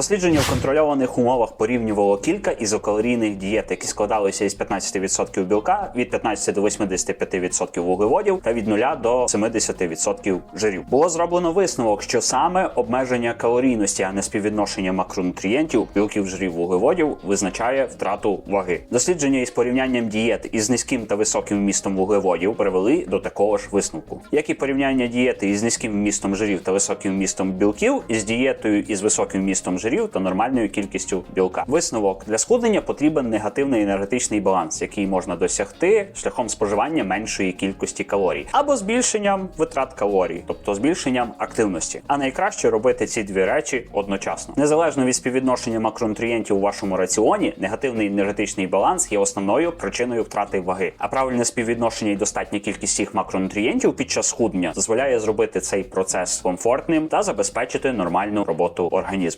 Дослідження в контрольованих умовах порівнювало кілька ізокалорійних дієт, які складалися із 15% білка, від 15 до 85% вуглеводів та від 0 до 70% жирів. Було зроблено висновок, що саме обмеження калорійності, а не співвідношення макронутрієнтів, білків, жирів, вуглеводів визначає втрату ваги. Дослідження із порівнянням дієт із низьким та високим вмістом вуглеводів привели до такого ж висновку, як і порівняння дієти із низьким вмістом жирів та високим вмістом білків із дієтою із високим вмістом жирів та нормальною кількістю білка. Висновок для схуднення потрібен негативний енергетичний баланс, який можна досягти шляхом споживання меншої кількості калорій або збільшенням витрат калорій, тобто збільшенням активності. А найкраще робити ці дві речі одночасно. Незалежно від співвідношення макронутрієнтів у вашому раціоні, негативний енергетичний баланс є основною причиною втрати ваги. А правильне співвідношення і достатня кількість цих макронутрієнтів під час схуднення дозволяє зробити цей процес комфортним та забезпечити нормальну роботу організму.